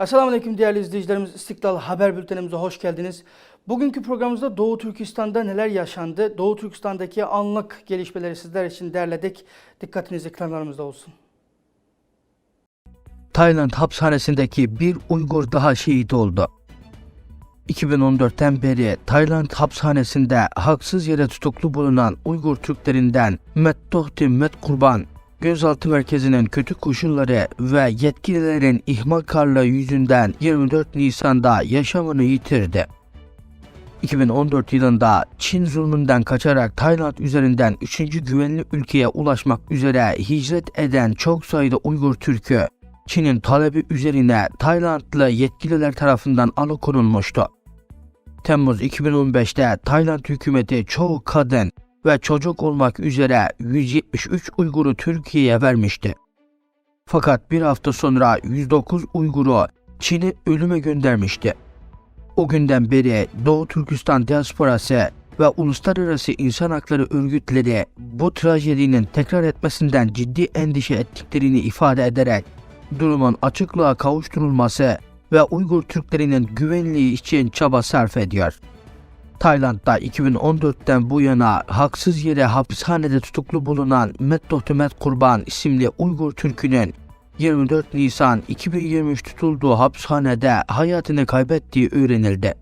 Esselamu Aleyküm değerli izleyicilerimiz. İstiklal Haber Bültenimize hoş geldiniz. Bugünkü programımızda Doğu Türkistan'da neler yaşandı? Doğu Türkistan'daki anlık gelişmeleri sizler için derledik. Dikkatiniz ekranlarımızda olsun. Tayland hapishanesindeki bir Uygur daha şehit oldu. 2014'ten beri Tayland hapishanesinde haksız yere tutuklu bulunan Uygur Türklerinden Mettohti Met Kurban, gözaltı merkezinin kötü koşulları ve yetkililerin ihmalkarlığı yüzünden 24 Nisan'da yaşamını yitirdi. 2014 yılında Çin zulmünden kaçarak Tayland üzerinden 3. güvenli ülkeye ulaşmak üzere hicret eden çok sayıda Uygur Türk'ü Çin'in talebi üzerine Taylandlı yetkililer tarafından alıkonulmuştu. Temmuz 2015'te Tayland hükümeti çoğu kadın ve çocuk olmak üzere 173 Uygur'u Türkiye'ye vermişti. Fakat bir hafta sonra 109 Uygur'u Çin'e ölüme göndermişti. O günden beri Doğu Türkistan diasporası ve uluslararası insan hakları örgütleri bu trajedinin tekrar etmesinden ciddi endişe ettiklerini ifade ederek durumun açıklığa kavuşturulması ve Uygur Türklerinin güvenliği için çaba sarf ediyor. Tayland'da 2014'ten bu yana haksız yere hapishanede tutuklu bulunan Mettohtumet Kurban isimli Uygur Türk'ünün 24 Nisan 2023 tutulduğu hapishanede hayatını kaybettiği öğrenildi.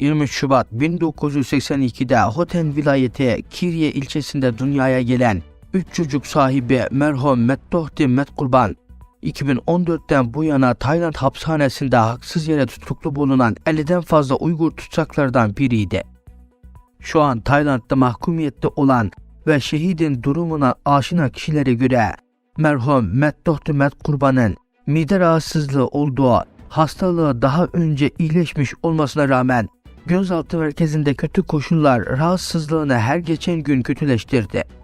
23 Şubat 1982'de Hoten vilayeti Kirye ilçesinde dünyaya gelen 3 çocuk sahibi merhum Mettohti Met Kurban 2014'ten bu yana Tayland hapishanesinde haksız yere tutuklu bulunan 50'den fazla Uygur tutsaklardan biriydi. Şu an Tayland'da mahkumiyette olan ve şehidin durumuna aşina kişilere göre merhum Mettohtu Met Kurban'ın mide rahatsızlığı olduğu hastalığı daha önce iyileşmiş olmasına rağmen gözaltı merkezinde kötü koşullar rahatsızlığını her geçen gün kötüleştirdi.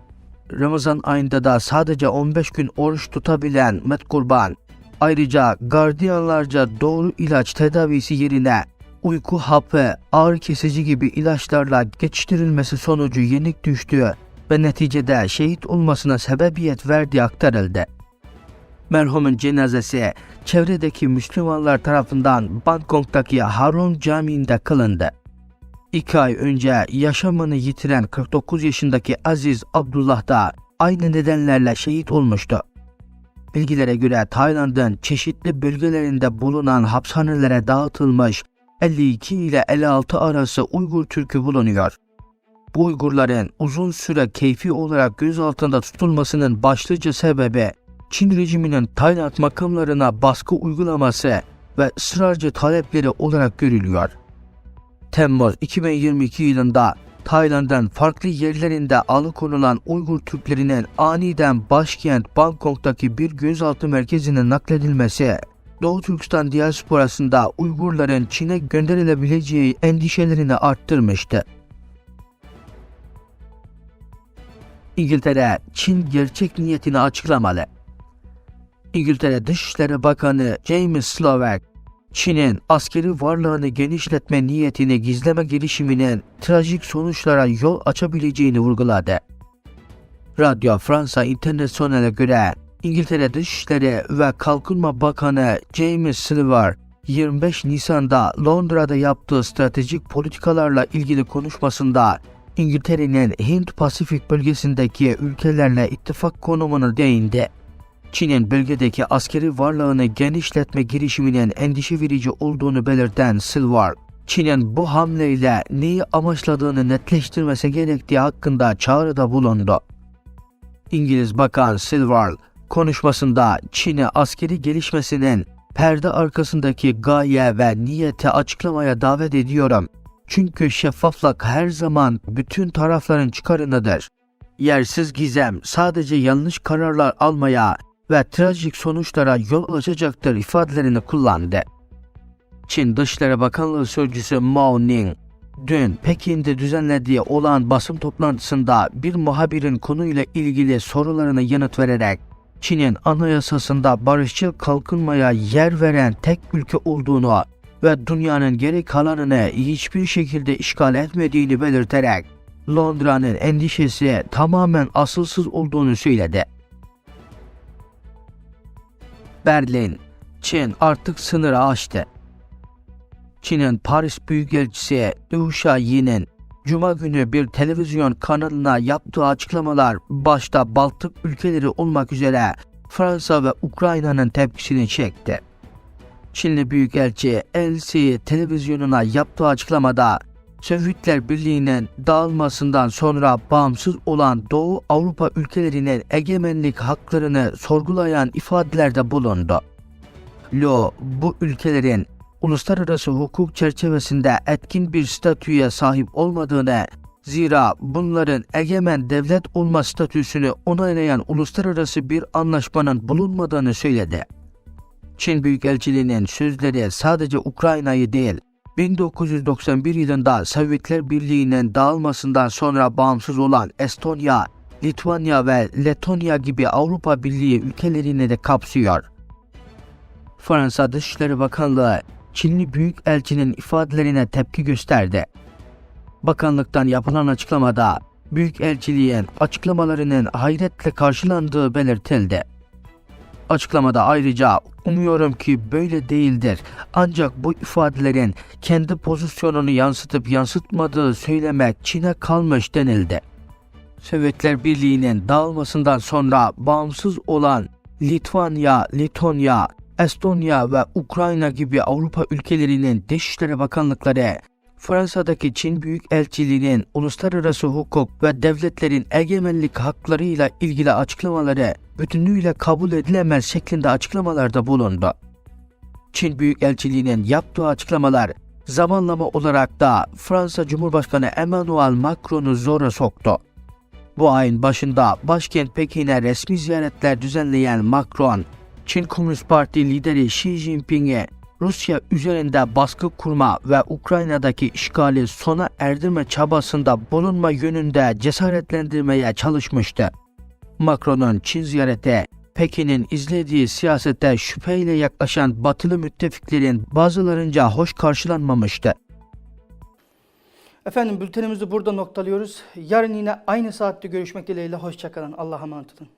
Ramazan ayında da sadece 15 gün oruç tutabilen Met Kurban, ayrıca gardiyanlarca doğru ilaç tedavisi yerine uyku hapı, ağrı kesici gibi ilaçlarla geçiştirilmesi sonucu yenik düştüğü ve neticede şehit olmasına sebebiyet verdiği aktarıldı. Merhumun cenazesi çevredeki Müslümanlar tarafından Bangkok'taki Haron Camii'nde kılındı. İki ay önce yaşamını yitiren 49 yaşındaki Aziz Abdullah da aynı nedenlerle şehit olmuştu. Bilgilere göre Tayland'ın çeşitli bölgelerinde bulunan hapishanelere dağıtılmış 52 ile 56 arası Uygur Türk'ü bulunuyor. Bu Uygurların uzun süre keyfi olarak gözaltında tutulmasının başlıca sebebi Çin rejiminin Tayland makamlarına baskı uygulaması ve ısrarcı talepleri olarak görülüyor. Temmuz 2022 yılında Tayland'ın farklı yerlerinde alıkonulan Uygur Türklerinin aniden başkent Bangkok'taki bir gözaltı merkezine nakledilmesi, Doğu Türkistan diasporasında Uygurların Çin'e gönderilebileceği endişelerini arttırmıştı. İngiltere, Çin gerçek niyetini açıklamalı. İngiltere Dışişleri Bakanı James Slovak, Çin'in askeri varlığını genişletme niyetini gizleme girişiminin trajik sonuçlara yol açabileceğini vurguladı. Radyo Fransa International'e göre İngiltere Dışişleri ve Kalkınma Bakanı James Silver 25 Nisan'da Londra'da yaptığı stratejik politikalarla ilgili konuşmasında İngiltere'nin Hint-Pasifik bölgesindeki ülkelerle ittifak konumuna değindi. Çin'in bölgedeki askeri varlığını genişletme girişiminin endişe verici olduğunu belirten Silver, Çin'in bu hamleyle neyi amaçladığını netleştirmesi gerektiği hakkında çağrıda bulundu. İngiliz Bakan Silver, konuşmasında Çin'e askeri gelişmesinin perde arkasındaki gaye ve niyeti açıklamaya davet ediyorum. Çünkü şeffaflık her zaman bütün tarafların çıkarındadır. Yersiz gizem sadece yanlış kararlar almaya ve trajik sonuçlara yol açacaktır ifadelerini kullandı. Çin Dışişleri Bakanlığı Sözcüsü Mao Ning, dün Pekin'de düzenlediği olan basın toplantısında bir muhabirin konuyla ilgili sorularına yanıt vererek Çin'in anayasasında barışçıl kalkınmaya yer veren tek ülke olduğunu ve dünyanın geri kalanını hiçbir şekilde işgal etmediğini belirterek Londra'nın endişesi tamamen asılsız olduğunu söyledi. Berlin Çin artık sınırı aştı. Çin'in Paris Büyükelçisi Liu Xiaoyi'nin Cuma günü bir televizyon kanalına yaptığı açıklamalar başta Baltık ülkeleri olmak üzere Fransa ve Ukrayna'nın tepkisini çekti. Çinli Büyükelçi LCI televizyonuna yaptığı açıklamada Sovyetler Birliği'nin dağılmasından sonra bağımsız olan Doğu Avrupa ülkelerinin egemenlik haklarını sorgulayan ifadelerde bulundu. Lo, bu ülkelerin uluslararası hukuk çerçevesinde etkin bir statüye sahip olmadığını, zira bunların egemen devlet olma statüsünü onaylayan uluslararası bir anlaşmanın bulunmadığını söyledi. Çin Büyükelçiliği'nin sözleri sadece Ukrayna'yı değil, 1991 yılında Sovyetler Birliği'nin dağılmasından sonra bağımsız olan Estonya, Litvanya ve Letonya gibi Avrupa Birliği ülkelerini de kapsıyor. Fransa Dışişleri Bakanlığı Çinli Büyükelçinin ifadelerine tepki gösterdi. Bakanlıktan yapılan açıklamada Büyükelçiliğin açıklamalarının hayretle karşılandığı belirtildi. Açıklamada ayrıca umuyorum ki böyle değildir. Ancak bu ifadelerin kendi pozisyonunu yansıtıp yansıtmadığı söylemek Çin'e kalmış denildi. Sovyetler Birliği'nin dağılmasından sonra bağımsız olan Litvanya, Letonya, Estonya ve Ukrayna gibi Avrupa ülkelerinin Dışişleri Bakanlıkları Fransa'daki Çin Büyükelçiliğinin uluslararası hukuk ve devletlerin egemenlik haklarıyla ilgili açıklamaları bütünlüğüyle kabul edilemez şeklinde açıklamalarda bulundu. Çin Büyükelçiliğinin yaptığı açıklamalar zamanlama olarak da Fransa Cumhurbaşkanı Emmanuel Macron'u zora soktu. Bu ayın başında başkent Pekin'e resmi ziyaretler düzenleyen Macron, Çin Komünist Parti lideri Xi Jinping'e Rusya üzerinde baskı kurma ve Ukrayna'daki işgali sona erdirme çabasında bulunma yönünde cesaretlendirmeye çalışmıştı. Macron'un Çin ziyareti, Pekin'in izlediği siyasete şüpheyle yaklaşan batılı müttefiklerin bazılarınca hoş karşılanmamıştı. Efendim bültenimizi burada noktalıyoruz. Yarın yine aynı saatte görüşmek dileğiyle. Hoşçakalın. Allah'a emanet olun.